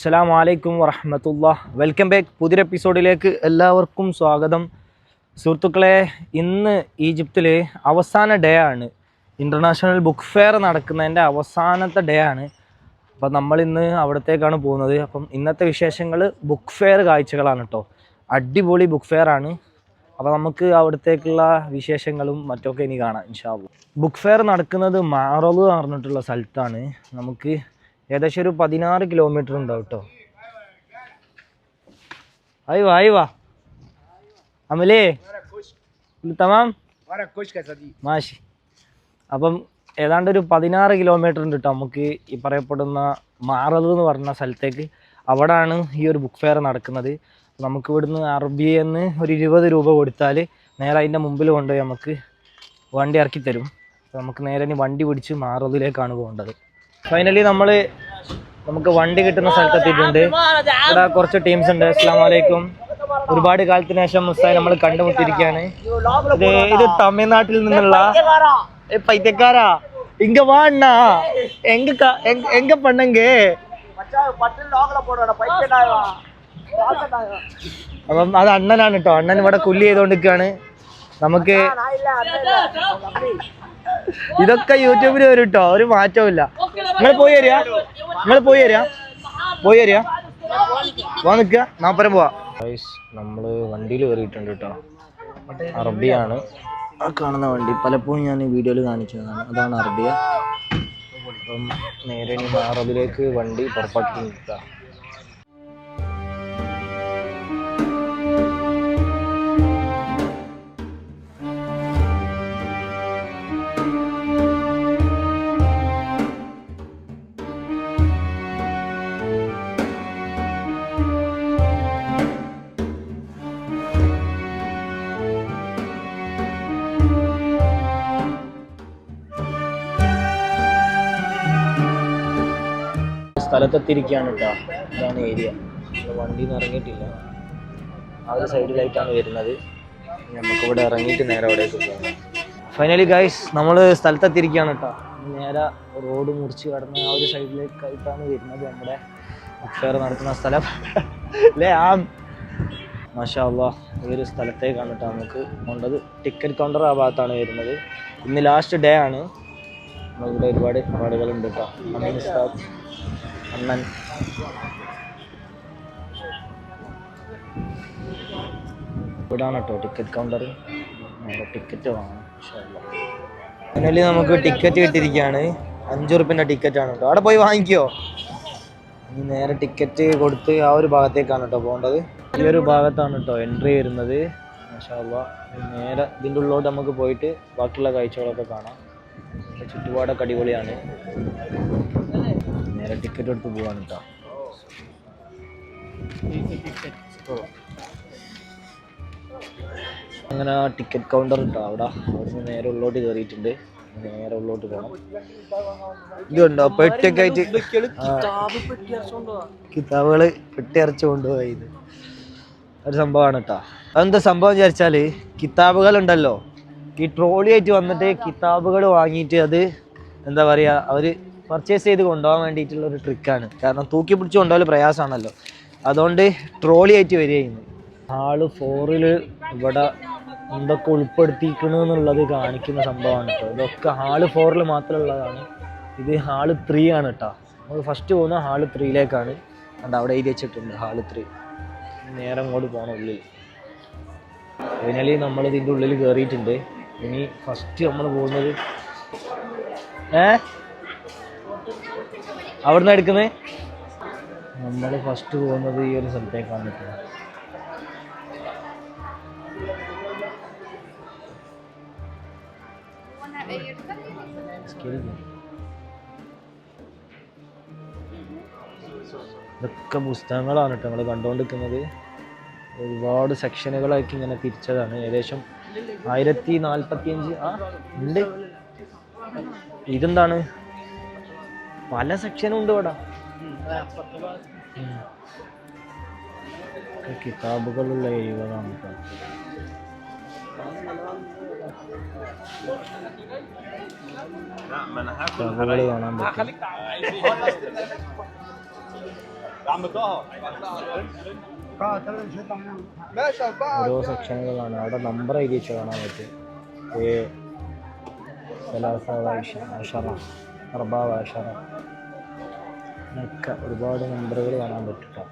അസ്സാം വലൈക്കും വറഹമത്തുള്ള വെൽക്കം ബാക്ക് പുതിയൊരു എപ്പിസോഡിലേക്ക് എല്ലാവർക്കും സ്വാഗതം. സുഹൃത്തുക്കളെ ഇന്ന് ഈജിപ്തിൽ അവസാന ഡേ ആണ്. ഇന്റർനാഷണൽ ബുക്ക് ഫെയർ നടക്കുന്നതിന്റെ അവസാനത്തെ ഡേ ആണ്. അപ്പം നമ്മൾ ഇന്ന് അവിടത്തേക്കാണ് പോകുന്നത്. അപ്പം ഇന്നത്തെ വിശേഷങ്ങൾ ബുക്ക് ഫെയർ കാഴ്ചകളാണ് കേട്ടോ അടിപൊളി ബുക്ക് ഫെയർ ആണ്. അപ്പോൾ നമുക്ക് അവിടത്തേക്കുള്ള വിശേഷങ്ങളും മറ്റൊക്കെ ഇനി കാണാം ഇൻഷാബു ബുക്ക് ഫെയർ നടക്കുന്നത് മാറോ എന്ന് പറഞ്ഞിട്ടുള്ള സ്ഥലത്താണ്. നമുക്ക് ഏകദേശം ഒരു പതിനാറ് കിലോമീറ്റർ ഉണ്ടാവും കേട്ടോ. ആയി വാ ആയി വാ. അമലേ തമാം. മാഷി. അപ്പം ഏതാണ്ട് ഒരു പതിനാറ് കിലോമീറ്റർ ഉണ്ട് കേട്ടോ നമുക്ക് ഈ പറയപ്പെടുന്ന മാറത് എന്ന് പറഞ്ഞ സ്ഥലത്തേക്ക്. അവിടാണ് ഈ ഒരു ബുക്ക് ഫെയർ നടക്കുന്നത്. നമുക്ക് ഇവിടുന്ന് അറബിയെന്ന് ഒരു ഇരുപത് രൂപ കൊടുത്താൽ നേരെ അതിന്റെ മുമ്പിൽ കൊണ്ടുപോയി നമുക്ക് വണ്ടി ഇറക്കി തരും. നമുക്ക് നേരെ ഇനി വണ്ടി പിടിച്ച് മാറതിലേക്കാണ് പോകേണ്ടത്. ഫൈനലി നമ്മൾ നമുക്ക് വണ്ടി കിട്ടുന്ന സ്ഥലത്ത് എത്തിയിട്ടുണ്ട് ഇവിടെ കുറച്ച് ടീംസ് ഉണ്ട്. അസ്സാമലൈക്കും ഒരുപാട് കാലത്തിന് ശേഷം മുസ്തായി നമ്മൾ കണ്ടുമുട്ടിയിരിക്കുകയാണ്. ഇത് തമിഴ്നാട്ടിൽ നിന്നുള്ള പൈത്യക്കാരാ ഇങ്ക വാണ്ണ എങ്ക പണ്ണെങ്കേ? അപ്പം അത് അണ്ണനാണ് കേട്ടോ അണ്ണൻ ഇവിടെ കുല്ലി ചെയ്തുകൊണ്ടിരിക്കുകയാണ് നമുക്ക് ഇതൊക്കെ യൂട്യൂബിൽ വരും കേട്ടോ ഒരു മാറ്റവും ഇല്ല. നിങ്ങൾ പോയി തരിക നിങ്ങൾ പോയി തരിക പോയി തരിക പോവാ നിൽക്കുക. നാപ്പരം പോവാ. നമ്മൾ വണ്ടിയിൽ കയറിയിട്ടുണ്ട് കേട്ടോ. അറബിയാണ്. ആ കാണുന്ന വണ്ടി. പലപ്പോഴും ഞാൻ ഈ വീഡിയോയിൽ കാണിച്ചതാണ്. അതാണ് അറബിയ. അപ്പം നേരെ ഇനി അറബിലേക്ക് വണ്ടി പുറപ്പെട്ടിട്ടുണ്ട് നിൽക്കുക സ്ഥലത്തെത്തിയിരിക്കുകയാണ് കേട്ടോ. ഇതാണ് ഏരിയ വണ്ടിയിൽ നിന്ന് ഇറങ്ങിയിട്ടില്ല. ആ ഒരു സൈഡിലായിട്ടാണ് വരുന്നത്. നമുക്കിവിടെ ഇറങ്ങിയിട്ട് നേരെ അവിടേക്ക് പോകാം. ഫൈനലി ഗൈസ് നമ്മൾ സ്ഥലത്തെത്തിയിരിക്കുകയാണ് കേട്ടോ. നേരെ റോഡ് മുറിച്ച് കടന്ന് ആ ഒരു സൈഡിലേക്കായിട്ടാണ് വരുന്നത് നമ്മുടെ ഫെയർ നടക്കുന്ന സ്ഥലം. അല്ലേ ആ. മാഷാ അള്ളാ ഈ ഒരു സ്ഥലത്തേക്കാണ് കേട്ടോ നമുക്ക് കൊണ്ടത് ടിക്കറ്റ് കൗണ്ടർ ആ ഭാഗത്താണ് വരുന്നത്. ഇന്ന് ലാസ്റ്റ് ഡേ ആണ്. നമ്മളിവിടെ ഒരുപാട് ആളുകളുണ്ട് കേട്ടോ. അണ്ണൻ ഇവിടാണ് കേട്ടോ ടിക്കറ്റ് കൗണ്ടർ ടിക്കറ്റ് വാങ്ങണം ഫൈനലി നമുക്ക് ടിക്കറ്റ് കിട്ടിയിരിക്കുകയാണ്. അഞ്ചു റുപ്യന്റെ ടിക്കറ്റാണ് കേട്ടോ. അവിടെ പോയി വാങ്ങിക്കോ. ഇനി നേരെ ടിക്കറ്റ് കൊടുത്ത് ആ ഒരു ഭാഗത്തേക്കാണ് കേട്ടോ പോകേണ്ടത്. ഈ ഒരു ഭാഗത്താണ് കേട്ടോ എൻട്രി വരുന്നത്. മാഷാല്ല നേരെ ഇതിന്റെ ഉള്ളിലോട്ട് നമുക്ക് പോയിട്ട് ബാക്കിയുള്ള കാഴ്ചകളൊക്കെ കാണാം. ചുറ്റുപാടൊക്കെ അടിപൊളിയാണ്. നേരെ ടിക്കറ്റ് എടുത്ത് പോവാണ് കേട്ടോ അങ്ങനെ ടിക്കറ്റ് കൗണ്ടർ ഉണ്ടോ അവിടെ അവിടുന്ന് നേരെ ഉള്ളോട്ട് കയറിയിട്ടുണ്ട് നേരെ ഉള്ളോട്ട് പോകണം ഇതുണ്ടോ പെട്ടിയൊക്കെ കിതാബുകൾ പെട്ടി അരച്ചു കൊണ്ടുപോയി ഇത്. ഒരു സംഭവമാണ് കേട്ടോ അതെന്താ സംഭവം വിചാരിച്ചാൽ കിതാബുകൾ ഉണ്ടല്ലോ. ഈ ട്രോളി ആയിട്ട് വന്നിട്ട് കിതാബുകൾ വാങ്ങിയിട്ട് അത് എന്താ പറയുക അവർ പർച്ചേസ് ചെയ്ത് കൊണ്ടുപോകാൻ വേണ്ടിയിട്ടുള്ള ഒരു ട്രിക്കാണ് കാരണം തൂക്കി പിടിച്ച് കൊണ്ടുപോകൽ പ്രയാസമാണല്ലോ. അതുകൊണ്ട് ട്രോളി ആയിട്ട് വരികയായിരുന്നു. ആൾ ഫോറിൽ ഇവിടെ എന്തൊക്കെ ഉൾപ്പെടുത്തിയിരിക്കണു എന്നുള്ളത് കാണിക്കുന്ന സംഭവമാണ് കേട്ടോ ഇതൊക്കെ ഹാൾ ഫോറിൽ മാത്രമുള്ളതാണ്. ഇത് ഹാൾ ത്രീ ആണ് കേട്ടോ നമ്മൾ ഫസ്റ്റ് പോകുന്ന ഹാൾ ത്രീയിലേക്കാണ് അത് അവിടെ എഴുതി വെച്ചിട്ടുണ്ട് ഹാൾ ത്രീ നേരെ അങ്ങോട്ട് പോകണം ഉള്ളിൽ ഫൈനലി നമ്മൾ ഇതിന്റെ ഉള്ളിൽ കയറിയിട്ടുണ്ട് ഇനി ഫസ്റ്റ് നമ്മൾ പോകുന്നത് ഏ? അവിടുന്ന് എടുക്കുന്നത് നമ്മൾ ഫസ്റ്റ് പോകുന്നത് ഈ ഒരു സ്ഥലത്തേക്കാണ് കേട്ടോ സ്കെയിലില്ല. ഇതൊക്കെ പുസ്തകങ്ങളാണ് കേട്ടോ നമ്മൾ കണ്ടുകൊണ്ടിരിക്കുന്നത് ഒരുപാട് സെക്ഷനുകളാക്കി ഇങ്ങനെ തിരിച്ചതാണ്. ഏകദേശം ആയിരത്തി നാൽപ്പത്തി അഞ്ച് ആ ഉണ്ട്. ഇതെന്താണ്? പല സെക്ഷനും ഉണ്ട് ഇവിടെ കിതാബുകളുള്ള ഏരിയകളാണ് കേട്ടോ കിതാബുകൾ കാണാൻ പറ്റും. ഓരോ സെക്ഷനുകളാണ് അവിടെ നമ്പർ എഴുതി വെച്ച് കാണാൻ പറ്റും. ഏ സലാസ വൈഷ അഷറ അർബാ അഷറ ഒക്കെ ഒരുപാട് നമ്പറുകൾ കാണാൻ പറ്റും. ട്ടോ.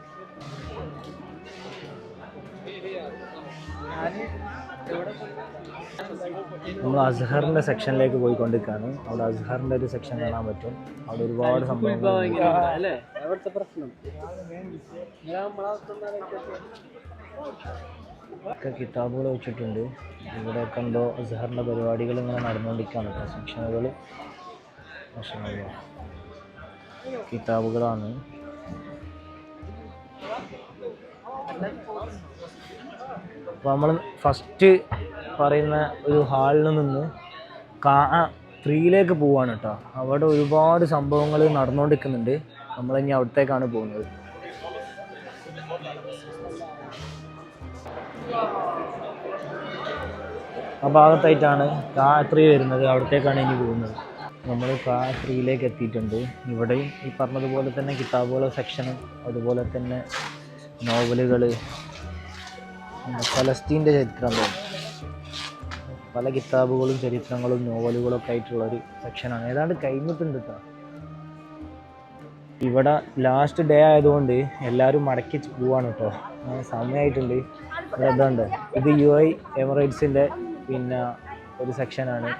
നമ്മൾ അസ്ഹറിന്റെ സെക്ഷനിലേക്ക് പോയിക്കൊണ്ടിരിക്കുകയാണ്. അവിടെ അസ്ഹറിന്റെ ഒരു സെക്ഷൻ കാണാൻ പറ്റും. അവിടെ ഒരുപാട് സംഭവങ്ങൾ ഒക്കെ കിതാബുകൾ വെച്ചിട്ടുണ്ട്. ഇവിടെ കണ്ടോ അസ്ഹറിന്റെ പരിപാടികൾ ഇങ്ങനെ നടന്നുകൊണ്ടിരിക്കുകയാണ്. കേട്ടോ സെക്ഷനുകൾ കിതാബുകളാണ്. അപ്പോൾ നമ്മൾ ഫസ്റ്റ് പറയുന്ന ഒരു ഹാളിൽ നിന്ന് കാ ത്രീയിലേക്ക് പോവാണ് കേട്ടോ അവിടെ ഒരുപാട് സംഭവങ്ങൾ നടന്നുകൊണ്ടിരിക്കുന്നുണ്ട് നമ്മളിനി അവിടത്തേക്കാണ് പോകുന്നത്. ആ ഭാഗത്തായിട്ടാണ് കാ ത്രീ വരുന്നത്. അവിടത്തേക്കാണ് ഇനി പോകുന്നത്. നമ്മൾ ത്രീയിലേക്ക് എത്തിയിട്ടുണ്ട്. ഇവിടെയും ഈ പറഞ്ഞതുപോലെ തന്നെ കിതാബുകൾ സെക്ഷനും അതുപോലെ തന്നെ നോവലുകൾ ഫലസ്തീന്റെ ചരിത്രം പല കിതാബുകളും ചരിത്രങ്ങളും നോവലുകളൊക്കെ ഒക്കെ ആയിട്ടുള്ള ഒരു സെക്ഷനാണ്. ഏതാണ്ട് കഴിഞ്ഞിട്ടുണ്ട് കേട്ടോ ഇവിടെ ലാസ്റ്റ് ഡേ ആയതുകൊണ്ട് എല്ലാവരും മടക്കി പോവാണ് കേട്ടോ സമയമായിട്ടുണ്ട് ഇവിടെ ഇതുണ്ട്. ഇത് യു ഐ എമിറേറ്റ്സിന്റെ പിന്നെ ഒരു സെക്ഷനാണ്.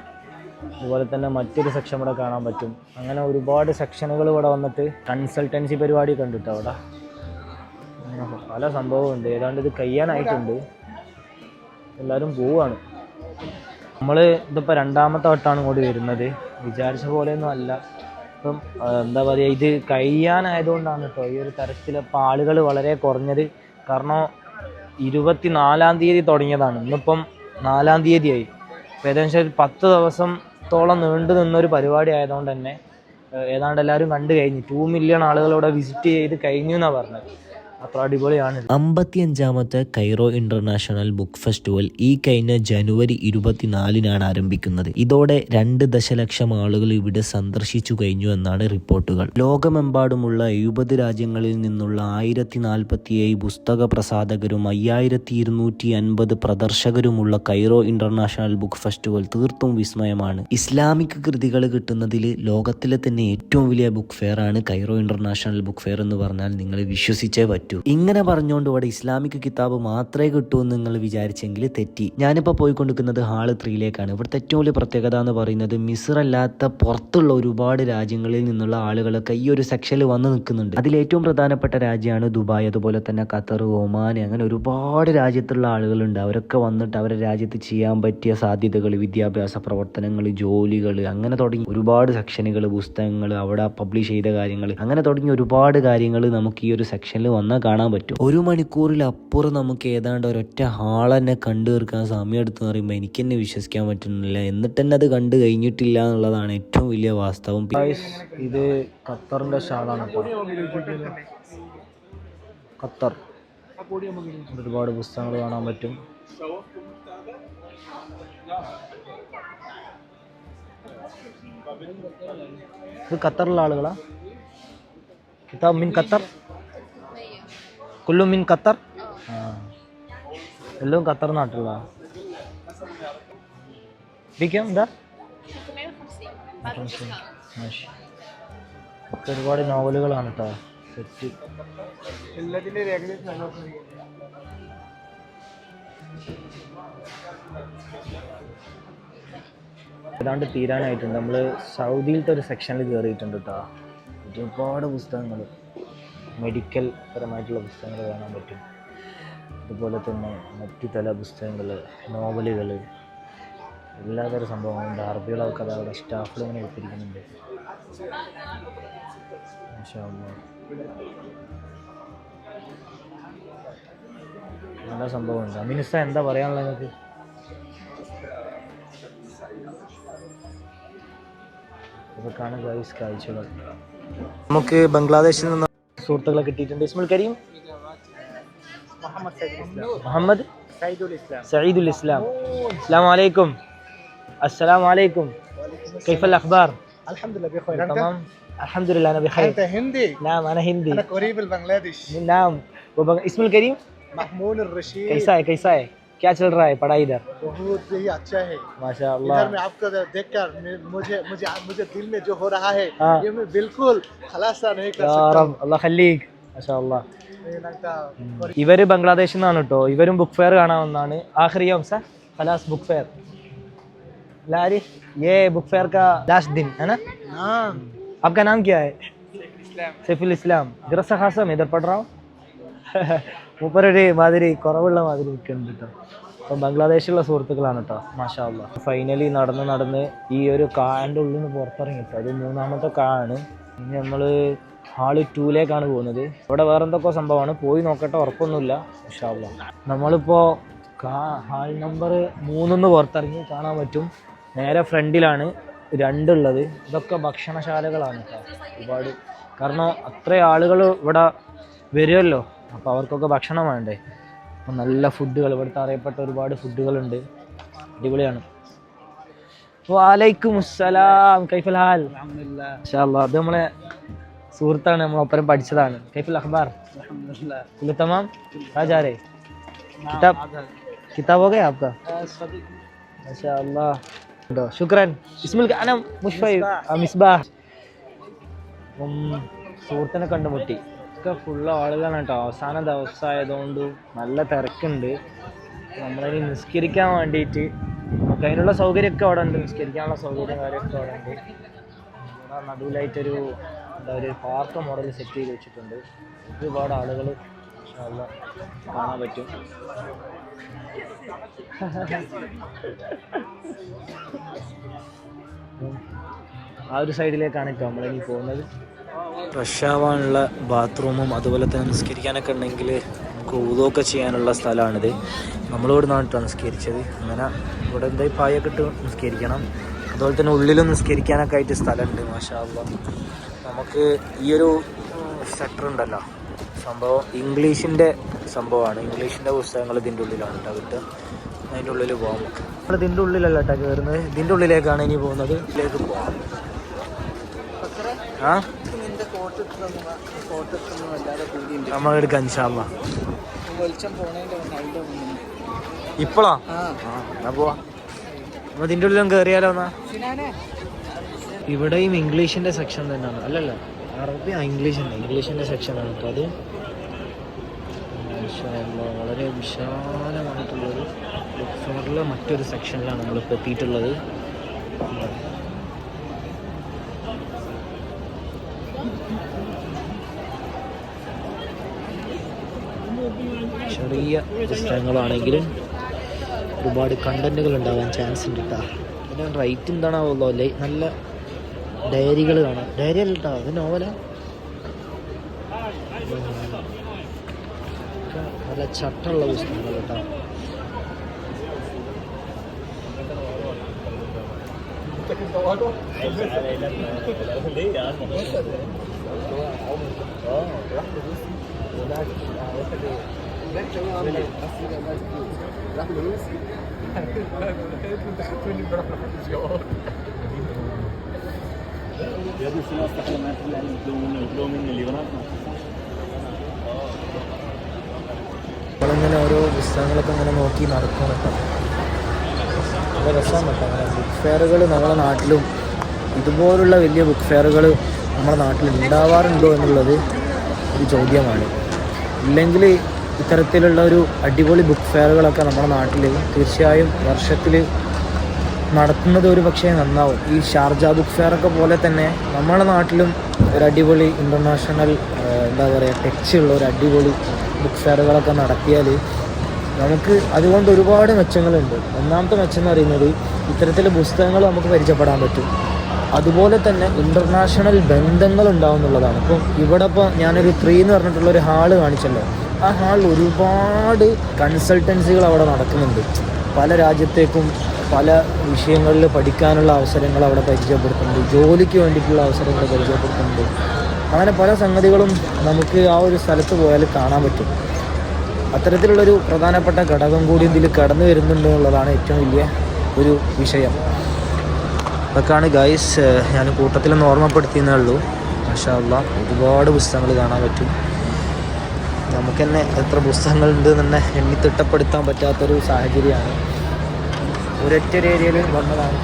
അതുപോലെ തന്നെ മറ്റൊരു സെക്ഷൻ ഇവിടെ കാണാൻ പറ്റും. അങ്ങനെ ഒരുപാട് സെക്ഷനുകൾ ഇവിടെ വന്നിട്ട് കൺസൾട്ടൻസി പരിപാടി കണ്ടിട്ടോ അവിടെ. പല സംഭവമുണ്ട് ഏതാണ്ട് ഇത് കഴിയാനായിട്ടുണ്ട്. എല്ലാവരും പോവാണ്. നമ്മൾ ഇതിപ്പോൾ രണ്ടാമത്തെ വട്ടമാണ് ഇങ്ങോട്ട് വരുന്നത്. വിചാരിച്ച പോലെയൊന്നും അല്ല. ഇപ്പം എന്താ പറയുക ഇത് കഴിയാനായതുകൊണ്ടാണ് കേട്ടോ ഈ ഒരു പാളുകൾ ആളുകൾ വളരെ കുറഞ്ഞത്. കാരണം ഇരുപത്തി നാലാം തീയതി തുടങ്ങിയതാണ്. ഇന്നിപ്പം നാലാം തീയതിയായി. ഇപ്പോൾ ഏകദേശം ഒരു പത്ത് ദിവസത്തോളം നീണ്ടു നിന്നൊരു പരിപാടി ആയതുകൊണ്ട് തന്നെ ഏതാണ്ട് എല്ലാവരും കണ്ടു കഴിഞ്ഞു. ടു മില്യൺ ആളുകൾ ഇവിടെ വിസിറ്റ് ചെയ്ത് കഴിഞ്ഞു എന്നാണ് പറഞ്ഞത്. അത്ര അടിപൊളിയാണ്. അമ്പത്തിയഞ്ചാമത്തെ കൈറോ ഇന്റർനാഷണൽ ബുക്ക് ഫെസ്റ്റിവൽ ഈ കഴിഞ്ഞ ജനുവരി ഇരുപത്തിനാലിനാണ് ആരംഭിക്കുന്നത്. ഇതോടെ രണ്ട് ദശലക്ഷം ആളുകൾ ഇവിടെ സന്ദർശിച്ചു കഴിഞ്ഞു എന്നാണ് റിപ്പോർട്ടുകൾ. ലോകമെമ്പാടുമുള്ള എഴുപത് രാജ്യങ്ങളിൽ നിന്നുള്ള ആയിരത്തി നാൽപ്പത്തിയേഴ് പുസ്തക പ്രസാധകരും അയ്യായിരത്തി ഇരുന്നൂറ്റി അൻപത് പ്രദർശകരുമുള്ള കൈറോ ഇന്റർനാഷണൽ ബുക്ക് ഫെസ്റ്റിവൽ തീർത്തും വിസ്മയമാണ്. ഇസ്ലാമിക് കൃതികൾ കിട്ടുന്നതിൽ ലോകത്തിലെ തന്നെ ഏറ്റവും വലിയ ബുക്ക് ഫെയർ ആണ് കൈറോ ഇന്റർനാഷണൽ ബുക്ക് ഫെയർ എന്ന് പറഞ്ഞാൽ നിങ്ങൾ വിശ്വസിച്ചേ പറ്റൂ. ഇങ്ങനെ പറഞ്ഞുകൊണ്ട് ഇവിടെ ഇസ്ലാമിക് കിതാബ് മാത്രമേ കിട്ടൂ എന്ന് നിങ്ങൾ വിചാരിച്ചെങ്കിൽ തെറ്റി. ഞാനിപ്പോൾ പോയിക്കൊണ്ടിരിക്കുന്നത് ഹാൾ ത്രീയിലേക്കാണ്. ഇവിടുത്തെ ഏറ്റവും വലിയ പ്രത്യേകത എന്ന് പറയുന്നത് മിസർ അല്ലാത്ത പുറത്തുള്ള ഒരുപാട് രാജ്യങ്ങളിൽ നിന്നുള്ള ആളുകളൊക്കെ ഈ ഒരു സെക്ഷനിൽ വന്ന് നിൽക്കുന്നുണ്ട്. അതിൽ ഏറ്റവും പ്രധാനപ്പെട്ട രാജ്യമാണ് ദുബായ് അതുപോലെ തന്നെ ഖത്തർ ഒമാൻ അങ്ങനെ ഒരുപാട് രാജ്യത്തുള്ള ആളുകളുണ്ട്. അവരൊക്കെ വന്നിട്ട് അവരുടെ രാജ്യത്ത് ചെയ്യാൻ പറ്റിയ സാധ്യതകൾ വിദ്യാഭ്യാസ പ്രവർത്തനങ്ങൾ ജോലികൾ അങ്ങനെ തുടങ്ങി ഒരുപാട് സെക്ഷനുകൾ പുസ്തകങ്ങൾ അവിടെ പബ്ലിഷ് ചെയ്ത കാര്യങ്ങൾ അങ്ങനെ തുടങ്ങി ഒരുപാട് കാര്യങ്ങൾ നമുക്ക് ഈ ഒരു സെക്ഷനിൽ വന്നാൽ കാണാൻ പറ്റും ഒരു മണിക്കൂറിലപ്പുറം നമുക്ക് ഏതാണ്ട് ഒരൊറ്റ ഹാൾ തന്നെ കണ്ടു തീർക്കാൻ സമയം എടുത്തെന്ന് പറയുമ്പോൾ എനിക്ക് തന്നെ വിശ്വസിക്കാൻ പറ്റുന്നില്ല. എന്നിട്ട് തന്നെ അത് കണ്ടു കഴിഞ്ഞിട്ടില്ല എന്നുള്ളതാണ് ഏറ്റവും വലിയ വാസ്തവം. ഇത് ഖത്തറിന്റെ ഷാളാണ് ഖത്തർ. ഒരുപാട് പുസ്തകങ്ങൾ കാണാൻ പറ്റും. ഇത് ഖത്തറിലുള്ള ആളുകളാ? കിതാബ് മിൻ ഖത്തർ? കുല്ലു മിൻ ഖത്തർ? ആ. എല്ലാം ഖത്തർ നാട്ടിലുള്ള വിളിക്കാം എന്താ? ഒരുപാട് നോവലുകളാണ് കേട്ടോ സെറ്റ്. ഏതാണ്ട് തീരാനായിട്ടുണ്ട്. നമ്മൾ സൗദിയിലത്തെ ഒരു സെക്ഷനിൽ കയറിയിട്ടുണ്ട് കേട്ടോ ഒരുപാട് പുസ്തകങ്ങൾ മെഡിക്കൽ പരമായിട്ടുള്ള പുസ്തകങ്ങൾ കാണാൻ പറ്റും. അതുപോലെ തന്നെ മറ്റു പല പുസ്തകങ്ങൾ നോവലുകൾ എല്ലാതരം സംഭവങ്ങളുണ്ട്. അറബികളൊക്കെ അത് അവിടെ സ്റ്റാഫിൽ ഇങ്ങനെ എടുത്തിരിക്കുന്നുണ്ട്. നല്ല സംഭവമുണ്ട്. അമിനിസ എന്താ പറയാനുള്ളത് നിങ്ങൾക്ക് ഇതൊക്കെയാണ് കാഴ്ചകൾ. നമുക്ക് ബംഗ്ലാദേശിൽ നിന്ന് സുഹൃത്തുക്കളെ കിട്ടിയിട്ടുണ്ട്. ഇസ്മുൽ കരീം മുഹമ്മദ് സയ്യിദുൽ ഇസ്ലാം. അസ്സാം വലൈക്കും അസ്സലാം വലൈക്കും كيف الاخبار الحمد لله بخير تمام الحمد لله أنا بخير انت هندي نعم أنا هندي أنا قريب البنغلاديش نعم وبن... اسم الكريم محمود الرشيد كيف كيف क्या चल रहा है पढ़ाई इधर बहुत ही अच्छा है माशा इधर अल्लाह में आपको देखकर मैं- मुझे मुझे मुझे दिल में जो हो रहा है हाँ। ये मैं बिल्कुल खलासा नहीं कर या सकता रब अल्लाह खलीक മാഷാ അല്ലാ मुझे लगता है ഇവര് ബംഗ്ലാദേശിൽ നിന്നാണ് കേട്ടോ ഇവരും ബുക്ക് ഫെയർ കാണാൻ വന്നാണ് ആഖിറിയോം സർ खलास बुक फेयर लारी ये बुक फेयर का लास्ट दिन है ना नाम आपका नाम क्या है സൈഫുൽ ഇസ്ലാം ഗ്രസ ഹാസം ഇതർ പടറാം മൂപ്പരൊരു മാതിരി കുറവുള്ള മാതിരി നിൽക്കുന്നുണ്ട് കേട്ടോ അപ്പം ബംഗ്ലാദേശിലുള്ള സുഹൃത്തുക്കളാണ് കേട്ടോ മാഷാ അല്ലാ ഫൈനലി നടന്ന് നടന്ന് ഈ ഒരു കാന്റെ ഉള്ളിൽ നിന്ന് പുറത്തിറങ്ങി കേട്ടോ അത് മൂന്നാമത്തെ കാ ആണ് ഇനി നമ്മൾ ഹാൾ ടൂലേക്കാണ് പോകുന്നത്. ഇവിടെ വേറെന്തൊക്കെ സംഭവമാണ്. പോയി നോക്കട്ടെ ഉറപ്പൊന്നുമില്ല. മാഷാല്ല നമ്മളിപ്പോൾ കാ ഹാൾ നമ്പർ മൂന്നിന്ന് പുറത്തിറങ്ങി കാണാൻ പറ്റും. നേരെ ഫ്രണ്ടിലാണ് രണ്ടുള്ളത്. ഇതൊക്കെ ഭക്ഷണശാലകളാണ് കേട്ടോ ഒരുപാട്. കാരണം അത്ര ആളുകൾ ഇവിടെ വരുമല്ലോ. അപ്പോൾ അവർക്കൊക്കെ ഭക്ഷണം വേണ്ടേ? അപ്പം നല്ല ഫുഡുകൾ ഇവിടുത്തെ അറിയപ്പെട്ട ഒരുപാട് ഫുഡുകളുണ്ട്. അടിപൊളിയാണ്. വാലൈക്കും അസ്സലാം. കൈഫൽ ഹാൽ? അത് നമ്മളെ സുഹൃത്താണ് നമ്മൾ ഒപ്പരം പഠിച്ചതാണ്. കൈഫുൽ അഹ്ബാർ തമാം. ആചാരെ കിതാബ്? കിതാബ് ഹോ ഗയാ സുഹൃത്തിനെ കണ്ടുമുട്ടി. ഒക്കെ ഫുള്ള് ആളുകളാണ് കേട്ടോ അവസാന ദിവസമായതുകൊണ്ട് നല്ല തിരക്കുണ്ട്. നമ്മളിനി നിസ്കരിക്കാൻ വേണ്ടിയിട്ട് നമുക്ക് അതിനുള്ള സൗകര്യമൊക്കെ അവിടെ ഉണ്ട് നിസ്കരിക്കാനുള്ള സൗകര്യം കാര്യമൊക്കെ അവിടെ ഉണ്ട് ഇവിടെ നടുവിലായിട്ടൊരു എന്താ ഒരു പാർക്ക് മോഡൽ സെറ്റ് ചെയ്ത് വെച്ചിട്ടുണ്ട്. ഒരുപാട് ആളുകൾ കാണാൻ പറ്റും. ആ ഒരു സൈഡിലേക്കാണ് ഇപ്പോൾ നമ്മളിനി പോകുന്നത്. ഫ്രഷ് ആവാനുള്ള ബാത്റൂമും അതുപോലെ തന്നെ നിസ്കരിക്കാനൊക്കെ ഉണ്ടെങ്കിൽ നമുക്ക് ഊതൊക്കെ ചെയ്യാനുള്ള സ്ഥലമാണിത്. നമ്മളിവിടെ നിന്നാണ് നിസ്കരിച്ചത്. അങ്ങനെ ഇവിടെ എന്തായി പായൊക്കെ ഇട്ട് നിസ്കരിക്കണം. അതുപോലെ തന്നെ ഉള്ളിലും നിസ്കരിക്കാനൊക്കെ ആയിട്ട് സ്ഥലമുണ്ട് മാഷാ അല്ലാ നമുക്ക് ഈ ഒരു ഷട്ടർ ഉണ്ടല്ലോ. സംഭവം ഇംഗ്ലീഷിന്റെ സംഭവമാണ്. ഇംഗ്ലീഷിന്റെ പുസ്തകങ്ങൾ ഇതിന്റെ ഉള്ളിലാണ് കേട്ടോ കിട്ടുക. അതിന്റെ ഉള്ളിൽ പോകാം നമുക്ക്. നമ്മൾ ഇതിന്റെ ഉള്ളിലല്ല കേട്ടോ കയറുന്നത്. ഇതിന്റെ ഉള്ളിലേക്കാണ് ഇനി പോകുന്നത്. ഇതിലേക്ക് പോകാം ആ? എടുക്കാം ഇൻഷാല്ല വെളിച്ചം പോണേന്റെ ആ എന്നാ പോവാ. അപ്പൊ ഇതിന്റെ ഉള്ളിൽ നമുക്ക് കയറിയാലോ എന്നാ? ഇവിടെയും ഇംഗ്ലീഷിന്റെ സെക്ഷൻ തന്നെയാണ്. അല്ലല്ല അറബി ഇംഗ്ലീഷ് ഇംഗ്ലീഷിന്റെ സെക്ഷൻ സെക്ഷനാണ് കേട്ടോ അത്. വളരെ വിശാലമായിട്ടുള്ളൊരു ബുക്ക് ഫോറിലെ മറ്റൊരു സെക്ഷനിലാണ് നമ്മളിപ്പോൾ എത്തിയിട്ടുള്ളത്. ചെറിയ പുസ്തകങ്ങളാണെങ്കിലും ഒരുപാട് കണ്ടന്റുകൾ ഉണ്ടാവാൻ ചാൻസ് ഉണ്ട് കേട്ടോ അതിന്റെ റേറ്റ് എന്താണാവുള്ളൂ അല്ലേ നല്ല ഡയറികൾ കാണാം. ഡയറി അല്ല കേട്ടോ അത് നോവലാ നല്ല ചട്ടമുള്ള പുസ്തകങ്ങൾ കേട്ടോ നമ്മളിങ്ങനെ ഓരോ പുസ്തകങ്ങളൊക്കെ ഇങ്ങനെ നോക്കി നടക്കണം കേട്ടോ. നല്ല രസമാണ് കേട്ടോ അങ്ങനെ ബുക്ക് ഫെയറുകൾ നമ്മുടെ നാട്ടിലും ഇതുപോലുള്ള വലിയ ബുക്ക് ഫെയറുകൾ നമ്മുടെ നാട്ടിൽ ഉണ്ടാവാറുണ്ടോ എന്നുള്ളത് ഒരു ചോദ്യമാണ്. ഇല്ലെങ്കിൽ ഇത്തരത്തിലുള്ള ഒരു അടിപൊളി ബുക്ക് ഫെയറുകളൊക്കെ നമ്മുടെ നാട്ടിൽ തീർച്ചയായും വർഷത്തിൽ നടത്തുന്നത് ഒരു പക്ഷേ നന്നാവും. ഈ ഷാർജ ബുക്ക് ഫെയറൊക്കെ പോലെ തന്നെ നമ്മുടെ നാട്ടിലും ഒരു അടിപൊളി ഇന്റർനാഷണൽ എന്താ പറയുക ടച്ചുള്ള ഒരു അടിപൊളി ബുക്ക് ഫെയറുകളൊക്കെ നടത്തിയാൽ നമുക്ക് അതുകൊണ്ട് ഒരുപാട് മെച്ചങ്ങളുണ്ട്. ഒന്നാമത്തെ മെച്ചം എന്ന് പറയുന്നത് ഇത്തരത്തിലെ പുസ്തകങ്ങൾ നമുക്ക് പരിചയപ്പെടാൻ പറ്റും. അതുപോലെ തന്നെ ഇന്റർനാഷണൽ ബന്ധങ്ങൾ ഉണ്ടാവുന്നുള്ളതാണ് ഇപ്പം ഇവിടെ ഇപ്പോൾ ഞാനൊരു ത്രീ എന്ന് പറഞ്ഞിട്ടുള്ള ഒരു ഹാൾ കാണിച്ചല്ലോ. ആ ഹാളിൽ ഒരുപാട് കൺസൾട്ടൻസികൾ അവിടെ നടക്കുന്നുണ്ട്. പല രാജ്യത്തേക്കും പല വിഷയങ്ങളിൽ പഠിക്കാനുള്ള അവസരങ്ങൾ അവിടെ പരിചയപ്പെടുത്തുന്നുണ്ട്. ജോലിക്ക് വേണ്ടിയിട്ടുള്ള അവസരങ്ങൾ പരിചയപ്പെടുത്തുന്നുണ്ട്. അങ്ങനെ പല സംഗതികളും നമുക്ക് ആ ഒരു സ്ഥലത്ത് പോയാൽ കാണാൻ പറ്റും. അത്തരത്തിലുള്ളൊരു പ്രധാനപ്പെട്ട ഘടകം കൂടി ഇതിൽ കടന്നു വരുന്നുണ്ട് എന്നുള്ളതാണ് ഏറ്റവും വലിയ ഒരു വിഷയം. അതൊക്കെയാണ് ഗൈസ് ഞാൻ കൂട്ടത്തിലൊന്ന് ഓർമ്മപ്പെടുത്തിയെന്നേ ഉള്ളൂ മാഷാല്ല ഒരുപാട് പുസ്തകങ്ങൾ കാണാൻ പറ്റും. നമുക്ക് തന്നെ എത്ര പുസ്തകങ്ങളുണ്ട് തന്നെ എണ്ണി തിട്ടപ്പെടുത്താൻ പറ്റാത്തൊരു സാഹചര്യമാണ്. ഒരൊറ്റ ഒരു ഏരിയയിൽ വന്നതാണ്.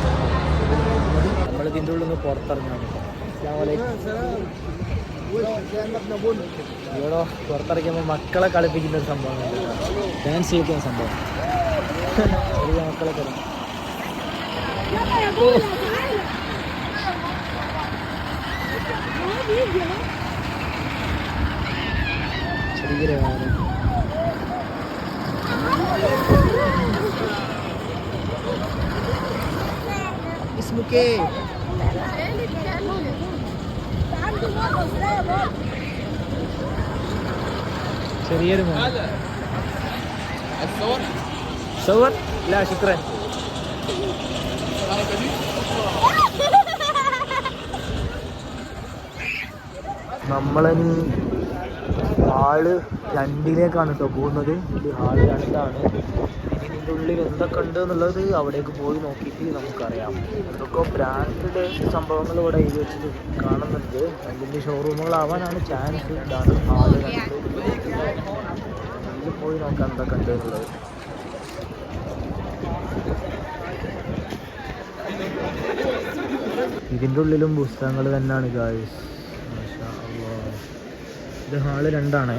നമ്മൾ ഇതിന്റെ ഉള്ളിൽ നിന്ന് പുറത്തിറങ്ങാണ്. ഇവിടെ പുറത്തിറക്കുമ്പോൾ മക്കളെ കളിപ്പിക്കുന്ന ഒരു സംഭവം ഡാൻസ് കളിക്കുന്ന സംഭവം. മക്കളെ കളി ചെറിയൊരു വേദന. ഇസ്മുക്കേ ചെറിയൊരു മോൻ صور لا شكرا നമ്മളിനി ഹാൾ രണ്ടിലേക്കാണ് കേട്ടോ പോകുന്നത്. ഇത് ഹാൾ രണ്ടാണ്. ഇതിന്റെ ഉള്ളിൽ എന്തൊക്കെ ഉണ്ട് എന്നുള്ളത് അവിടേക്ക് പോയി നോക്കിയിട്ട് നമുക്കറിയാം. എന്തൊക്കെ ബ്രാൻഡഡ് സംഭവങ്ങൾ ഇവിടെ എഴുതി വെച്ചിട്ട് കാണുന്നുണ്ട്. അതിന്റെ ഷോറൂമുകളാവാനാണ് ചാൻസ് ഇതാണ് ഹാൾ രണ്ട്. പോയി നോക്കാം എന്തൊക്കെ ഉണ്ട് എന്നുള്ളത്. ഇതിന്റെ ഉള്ളിലും പുസ്തകങ്ങൾ തന്നെയാണ് ഗായ്സ് ഇത് ഹാൾ രണ്ടാണേ.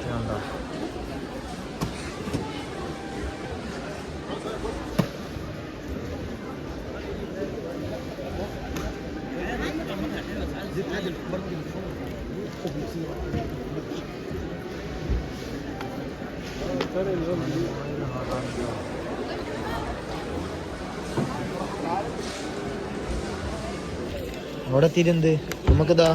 വേണ്ട അവിടെ എത്തിയിട്ടുണ്ട് നമുക്കിതാ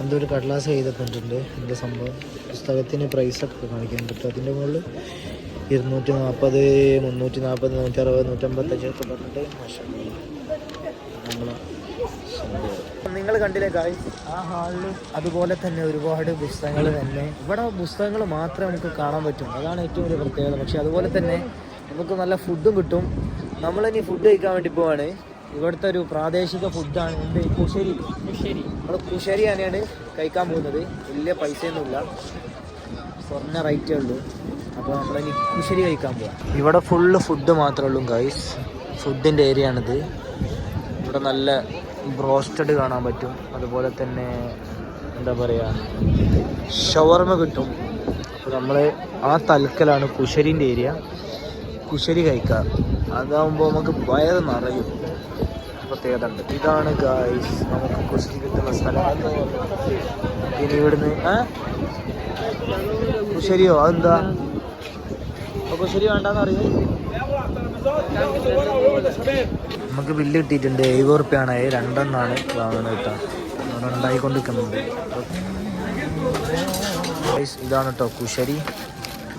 എന്തോ ഒരു കടലാസ് എഴുതിയിട്ടുണ്ട് എന്റെ സംഭവം? പുസ്തകത്തിന് പ്രൈസൊക്കെ കാണിക്കാൻ പറ്റും അതിന്റെ മുകളിൽ ഇരുന്നൂറ്റി നാൽപ്പത് മുന്നൂറ്റി നാൽപ്പത് നൂറ്റി അറുപത് നൂറ്റമ്പത്തഞ്ചൊക്കെ പറഞ്ഞിട്ട് നിങ്ങൾ കണ്ടില്ലേ കായ് ആ ഹാളിൽ അതുപോലെ തന്നെ ഒരുപാട് പുസ്തകങ്ങൾ തന്നെ. ഇവിടെ പുസ്തകങ്ങൾ മാത്രമേ നമുക്ക് കാണാൻ പറ്റും. അതാണ് ഏറ്റവും വലിയ പ്രത്യേകത. പക്ഷെ അതുപോലെ തന്നെ നമുക്ക് നല്ല ഫുഡും കിട്ടും. നമ്മളിനി ഫുഡ് കഴിക്കാൻ വേണ്ടി പോവാണ്. ഇവിടുത്തെ ഒരു പ്രാദേശിക ഫുഡാണ് എന്ത്? കുശരി. കുശരി. നമ്മൾ കുശരി തന്നെയാണ് കഴിക്കാൻ പോകുന്നത്. വലിയ പൈസയൊന്നുമില്ല. കുറഞ്ഞ റേറ്റേ ഉള്ളൂ. അപ്പോൾ നമ്മൾ കുശരി കഴിക്കാൻ പോവാം. ഇവിടെ ഫുള്ള് ഫുഡ് മാത്രമേ ഉള്ളൂ ഗൈസ് ഫുഡിന്റെ ഏരിയ ആണിത്. ഇവിടെ നല്ല ബ്രോസ്റ്റഡ് കാണാൻ പറ്റും. അതുപോലെ തന്നെ എന്താ പറയുക ഷവർമ കിട്ടും. അപ്പോൾ നമ്മൾ ആ തൽക്കലാണ് കുശരിന്റെ ഏരിയ കുശരി കഴിക്കുക അതാകുമ്പോൾ നമുക്ക് വയറ് നിറയും. പ്രത്യേകത ഉണ്ട്. ഇതാണ് ഗായ്സ് നമുക്ക് കുസ്തി കിട്ടുന്ന സ്ഥലം. ഇനി ഇവിടുന്ന് ശരിയോ അതെന്താ? അപ്പൊ കുശരി വേണ്ടെന്ന് അറിയാം നമുക്ക് ബില്ല് കിട്ടിയിട്ടുണ്ട് എഴുപത് റുപ്യാണ് രണ്ടെന്നാണ് വാങ്ങുന്നത് കേട്ടോ. ഉണ്ടായിക്കൊണ്ടിരിക്കുന്നുണ്ട്. ഇതാണ് കേട്ടോ കുശരി.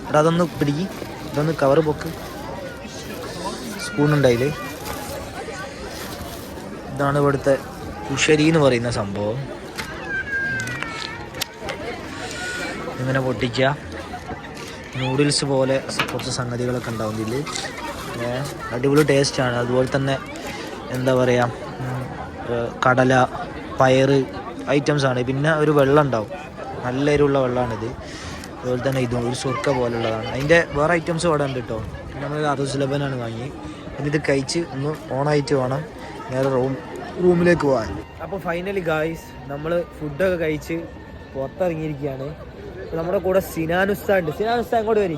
എടാ അതൊന്ന് പിടിക്ക്. ഇതൊന്ന് കവർ പൊക്ക് സ്പൂൺ ഉണ്ടായില്ലേ ഇതാണ് ഇവിടുത്തെ ഉഷരി എന്ന് പറയുന്ന സംഭവം. ഇങ്ങനെ പൊട്ടിക്കുക. നൂഡിൽസ് പോലെ കുറച്ച് സംഗതികളൊക്കെ ഉണ്ടാവും ഇതിൽ അടിപൊളി ടേസ്റ്റാണ് അതുപോലെ തന്നെ എന്താ പറയുക കടല പയറ് ഐറ്റംസ് ആണ്. പിന്നെ ഒരു വെള്ളം ഉണ്ടാവും. നല്ല എരിവുള്ള വെള്ളമാണിത് അതുപോലെ തന്നെ ഇതും ഒരു സുർക്ക പോലുള്ളതാണ്. അതിന്റെ വേറെ ഐറ്റംസ് ഇവിടെ ഉണ്ട് കേട്ടോ നമ്മൾ അറുസുലഭനാണ് വാങ്ങി. പിന്നെ ഇത് കഴിച്ച് ഒന്ന് ഓണായിട്ട് വേണം. നേരെ റൂം റൂമിലേക്ക് പോകാൻ. അപ്പോൾ ഫൈനലി ഗായ്സ് നമ്മൾ ഫുഡൊക്കെ കഴിച്ച് പുറത്തിറങ്ങിയിരിക്കുകയാണ്. നമ്മുടെ കൂടെ സിനാനുസ്താൻ ഉണ്ട്. സിനാനുസ്താൻ അങ്ങോട്ട് വരി.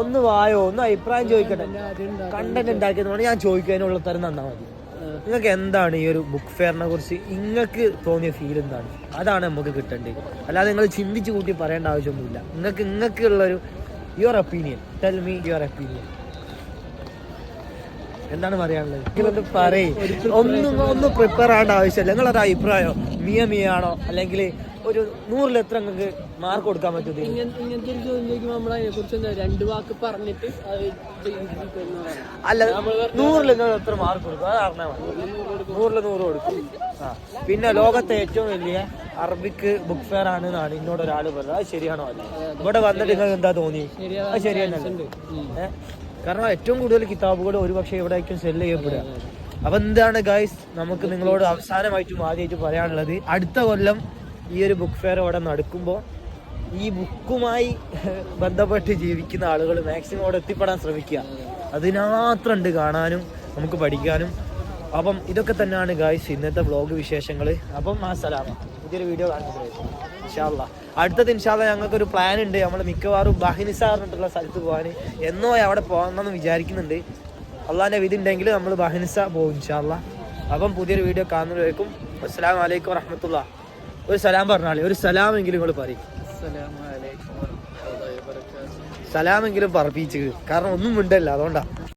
ഒന്ന് വായോ ഒന്ന് അഭിപ്രായം ചോദിക്കട്ടെ. കണ്ടന്റ് ഉണ്ടാക്കിയതുകൊണ്ട് ഞാൻ ചോദിക്കാനുള്ള തരം തന്നാൽ മതി. നിങ്ങൾക്ക് എന്താണ് ഈ ഒരു ബുക്ക് ഫെയറിനെ കുറിച്ച് നിങ്ങൾക്ക് തോന്നിയ ഫീൽ എന്താണ്? അതാണ് നമുക്ക് കിട്ടേണ്ടത്. അല്ലാതെ നിങ്ങൾ ചിന്തിച്ച് കൂട്ടി പറയേണ്ട ആവശ്യമൊന്നുമില്ല. നിങ്ങൾക്ക് നിങ്ങൾക്കുള്ളൊരു your opinion tell me your opinion എന്താണ് പറയാനുള്ളത്? നിങ്ങളൊന്ന് ഒന്നും ഒന്നും ഒന്ന് പ്രിപ്പയർ ആവേണ്ട ആവശ്യമില്ല. നിങ്ങളൊരു അഭിപ്രായം? മിയ മിയ ആണോ അല്ലെങ്കിൽ ഒരു നൂറിൽ എത്ര നിങ്ങൾക്ക് മാർക്ക് കൊടുക്കാൻ പറ്റും? ഇങ്ങനത്തെ ഒരു ചോദ്യം ചോദിക്കുമ്പോൾ നമ്മൾ അതിനെ കുറിച്ച് രണ്ട് വാക്ക് പറഞ്ഞിട്ട് അല്ല നൂറിൽ നിങ്ങൾ എത്ര മാർക്ക് കൊടുക്കും? അത് അറിഞ്ഞാൽ മതി. നൂറിൽ നൂറ് കൊടുക്കും. ആ. പിന്നെ ലോകത്തെ ഏറ്റവും വലിയ അറബിക്ക് ബുക്ക് ഫെയർ ആണ് എന്നാണ് എന്നോട് ഒരാൾ പറഞ്ഞത്. അത് ശരിയാണോ അല്ല? ഇവിടെ വന്നിട്ട് നിങ്ങൾക്ക് എന്താ തോന്നി? അത് ശരി തന്നെയല്ലേ ഏ? കാരണം ഏറ്റവും കൂടുതൽ കിതാബുകൾ ഒരുപക്ഷെ ഇവിടെ ആയിരിക്കും സെല്ല് ചെയ്യപ്പെടുക. അപ്പൊ എന്താണ് ഗൈസ് നമുക്ക് നിങ്ങളോട് അവസാനമായിട്ടും ആദ്യമായിട്ട് പറയാനുള്ളത്. അടുത്ത കൊല്ലം ഈ ഒരു ബുക്ക് ഫെയർ അവിടെ നടക്കുമ്പോൾ ഈ ബുക്കുമായി ബന്ധപ്പെട്ട് ജീവിക്കുന്ന ആളുകൾ മാക്സിമം അവിടെ എത്തിപ്പെടാൻ ശ്രമിക്കുക. അതിനാത്രമുണ്ട് കാണാനും നമുക്ക് പഠിക്കാനും അപ്പം ഇതൊക്കെ തന്നെയാണ് ഗായ്സ് ഇന്നത്തെ വ്ലോഗ് വിശേഷങ്ങൾ അപ്പം ആ സലാമ. പുതിയൊരു വീഡിയോ കാണുന്നത് ഇൻഷാല്ല അടുത്തത് ഇൻഷാല്ല ഞങ്ങൾക്കൊരു പ്ലാൻ ഉണ്ട്. നമ്മൾ മിക്കവാറും ബഹിനിസാറിനുള്ള സ്ഥലത്ത് പോകാൻ എന്നോ അവിടെ പോകണമെന്ന് വിചാരിക്കുന്നുണ്ട്. അള്ളാന്റെ വിധി ഉണ്ടെങ്കിൽ നമ്മൾ ബഹിനിസ പോകും ഇൻഷാല്ല അപ്പം പുതിയൊരു വീഡിയോ കാണുന്നവരേക്കും അസ്സാം വലൈക്കും വറഹമത്തുള്ള. ഒരു സലാം പറഞ്ഞാളി. ഒരു സലാമെങ്കിലും നിങ്ങൾ പറയും. സലാമെങ്കിലും പറപ്പിച്ചു. കാരണം ഒന്നും മിണ്ടല്ല. അതുകൊണ്ടാ.